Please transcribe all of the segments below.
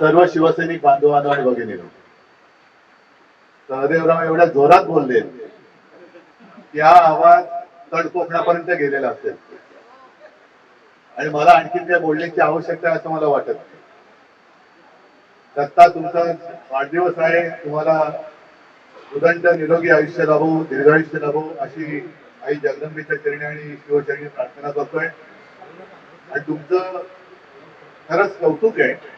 सर्व शिवसैनिक बांधवांना आणि भगिनीनो. सहदेवराव एवढ्या जोरात बोलले की हा आवाज तड कोकणापर्यंत गेलेला असेल. आणि मला आणखीन त्या बोलण्याची आवश्यकता असं मला वाटत दत्ता तुमचा वाढदिवस आहे. तुम्हाला उदंड निरोगी आयुष्य लाभो दीर्घायुष्य लाभो अशी आई जगदंबेच्या चरणी आणि शिवचरणी प्रार्थना करतोय. आणि तुमचं खरंच कौतुक आहे.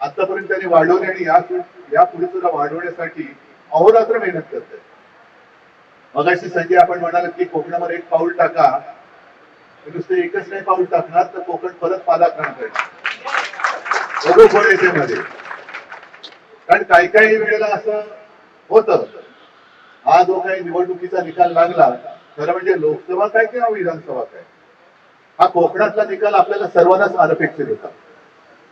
आतापर्यंत त्यांनी वाढवली आणि या या पुढे सुद्धा वाढवण्यासाठी अहोरात्र मेहनत करत करते मगाशी संजय आपण म्हणाल की कोकणामध्ये एक पाऊल टाका. नुसते एकच नाही पाऊल टाकणार तर कोकण परत पालाक्रांत करेल. मध्ये. कारण काही काही वेळेला असं होतं. हा जो काही निवडणुकीचा निकाल लागला खरं म्हणजे लोकसभा काय किंवा विधानसभा काय? हा कोकणातला निकाल आपल्याला सर्वांनाच अनपेक्षित होता.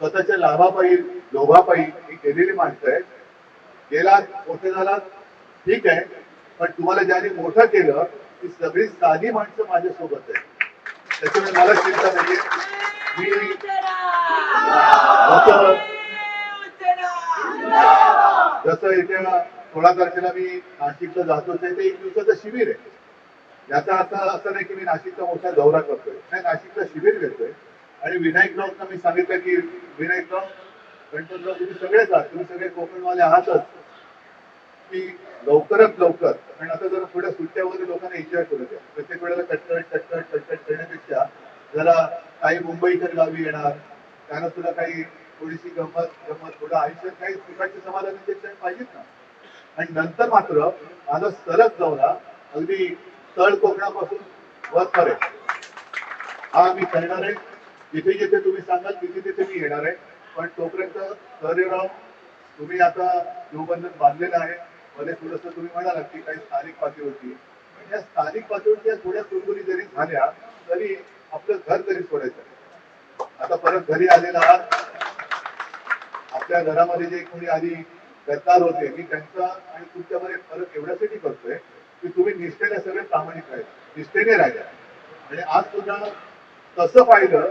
स्वतःच्या लाभापायी लोभापायी ही केलेली माणसं आहेत. गेला मोठे झाला ठीक आहे. पण तुम्हाला ज्याने मोठं केलं ती सगळी साधी माणसं माझ्यासोबत आहे त्याच्यामुळे मला चिंता नाहीये मी जसं जसं येत्या सोळा तारखेला मी नाशिकला आहे ते एक दिवसाचं शिबिर आहे. याचा अर्थ असं नाही की मी नाशिकचा मोठा दौरा करतोय. नाही नाशिकला शिबिर घेतोय. आणि विनायक राऊतना मी सांगितलं की विनायक राव गणपतराव तुम्ही सगळेच आहात. तुम्ही सगळे कोकणवाले आहातच. की लवकरात लवकर. कारण आता जरा थोड्या सुट्ट्या वगैरे लोकांना एन्जॉय करू द्या. प्रत्येक वेळेला कटकट कटकट कटकट करण्यापेक्षा जरा काही मुंबईकर गावी येणार. त्यांना तुला काही थोडीशी गंमत गंमत थोडं आयुष्यात काही सुखाचे समाधानाचे क्षण पाहिजेत ना आणि नंतर मात्र माझा सलग दौरा अगदी तळ कोकणापासून वरपर्यंत हा मी करणार आहे. जिथे जिथे तुम्ही सांगाल तिथे तिथे मी येणार आहे. पण तोपर्यंत सहदेवराव तुम्ही आता जीवबंधन बांधलेलं आहे. मध्ये थोडंसं तुम्ही म्हणाला की काही स्थानिक पातळीवरती पण या स्थानिक पातळीवरती या थोड्या कुरकुरी जरी झाल्या तरी आपलं घर तरी सोडायचं आता परत घरी आलेला आहात. आपल्या घरामध्ये जे कोणी आधी गद्दार होते मी त्यांचा आणि तुमच्यामध्ये फरक एवढ्यासाठी करतोय की तुम्ही निष्ठेने सगळे प्रामाणिक राहिले. निष्ठेने राहिल्या आणि आज सुद्धा तसं पाहिलं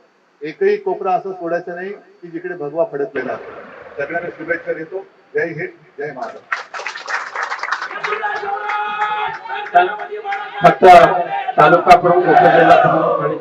एकही कोपरा असं सोडायचं नाही की जिकडे भगवा फडकलेला असतो सगळ्यांना शुभेच्छा देतो. जय हिंद जय महाराष्ट्र. फक्त तालुका प्रमुख उपजिल्हा प्रमुख आणि